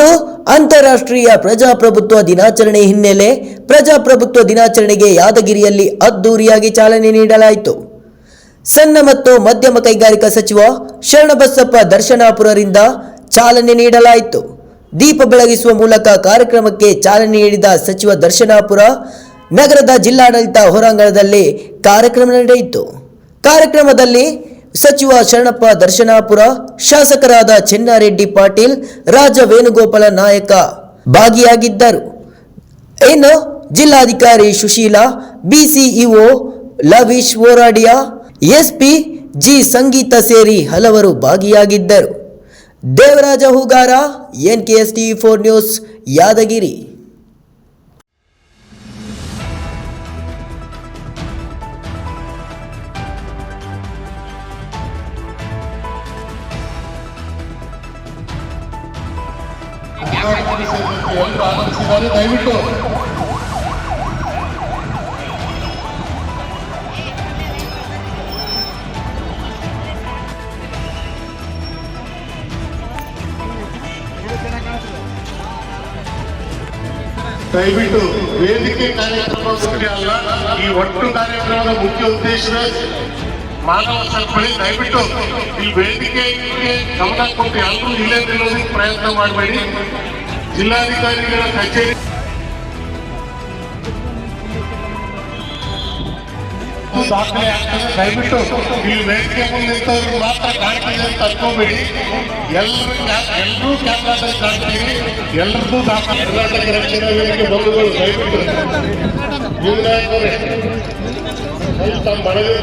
ಇಂದು ಅಂತಾರಾಷ್ಟ್ರೀಯ ಪ್ರಜಾಪ್ರಭುತ್ವ ದಿನಾಚರಣೆ ಹಿನ್ನೆಲೆ ಪ್ರಜಾಪ್ರಭುತ್ವ ದಿನಾಚರಣೆಗೆ ಯಾದಗಿರಿಯಲ್ಲಿ ಅದ್ದೂರಿಯಾಗಿ ಚಾಲನೆ ನೀಡಲಾಯಿತು. ಸಣ್ಣ ಮತ್ತು ಮಧ್ಯಮ ಕೈಗಾರಿಕಾ ಸಚಿವ ಶರಣಬಸಪ್ಪ ದರ್ಶನಾಪುರರಿಂದ ಚಾಲನೆ ನೀಡಲಾಯಿತು. ದೀಪ ಬೆಳಗಿಸುವ ಮೂಲಕ ಕಾರ್ಯಕ್ರಮಕ್ಕೆ ಚಾಲನೆ ನೀಡಿದ ಸಚಿವ ದರ್ಶನಾಪುರ, ನಗರದ ಜಿಲ್ಲಾಡಳಿತ ಹೊರಾಂಗಣದಲ್ಲಿ ಕಾರ್ಯಕ್ರಮ ನಡೆಯಿತು. ಕಾರ್ಯಕ್ರಮದಲ್ಲಿ ಸಚಿವ ಶರಣಪ್ಪ ದರ್ಶನಾಪುರ ಶಾಸಕರಾದ ಚೆನ್ನಾರೆಡ್ಡಿ ಪಾಟೀಲ್ ರಾಜ ವೇಣುಗೋಪಾಲ ನಾಯಕ ಭಾಗಿಯಾಗಿದ್ದರು. ಇನ್ನು ಜಿಲ್ಲಾಧಿಕಾರಿ Sushila, BCEO Lavish Ordia, SP G Sangeetha ಸೇರಿ ಹಲವರು ಭಾಗಿಯಾಗಿದ್ದರು. Devaraja Hoogar S T four news Yadagiri. ಎಲ್ಲರೂ ಆಗಮಿಸಿದ್ದಾರೆ ದಯವಿಟ್ಟು ದಯವಿಟ್ಟು ವೇದಿಕೆ ಕಾರ್ಯಕ್ರಮ ಮುಖ್ಯ ಅಲ್ಲ ಈ ಒಟ್ಟು ಕಾರ್ಯಕ್ರಮದ ಮುಖ್ಯ ಉದ್ದೇಶವೇ ಮಾನವ ಸರಪಳಿ ದಯವಿಟ್ಟು ಈ ವೇದಿಕೆಗೆ ಗಮನ ಕೊಟ್ಟು ಎಲ್ಲರೂ ಇಲ್ಲೇ ನಿಲ್ಲೋದಕ್ಕೆ ಪ್ರಯತ್ನ ಮಾಡಬೇಡಿ. ಜಿಲ್ಲಾಧಿಕಾರಿಗಳ ಕಚೇರಿ ದಾಖಲೆ ಆಗ್ತದೆ. ದಯವಿಟ್ಟು ಇಲ್ಲಿ ವೇದಿಕೆ ಮುಂದೆ ನಿಂತವ್ರು ಮಾತ್ರ ಕಾಣ್ತಿದೆ ಅಂತ ಅನ್ಕೋಬೇಡಿ ಎಲ್ಲರೂ ಎಲ್ಲರೂ ಕ್ಯಾಮ್ರಾದಲ್ಲಿ ಕಾಣ್ತೀವಿ ಎಲ್ಲರದ್ದು ದಾಖಲೆ ಕರ್ನಾಟಕ ರಕ್ಷಣಾ ವೇದಿಕೆ ಬಂಧುಗಳು ದಯವಿಟ್ಟು. ಯುವನಾಯಕರೇ ತಮ್ಮ ಮನವಿ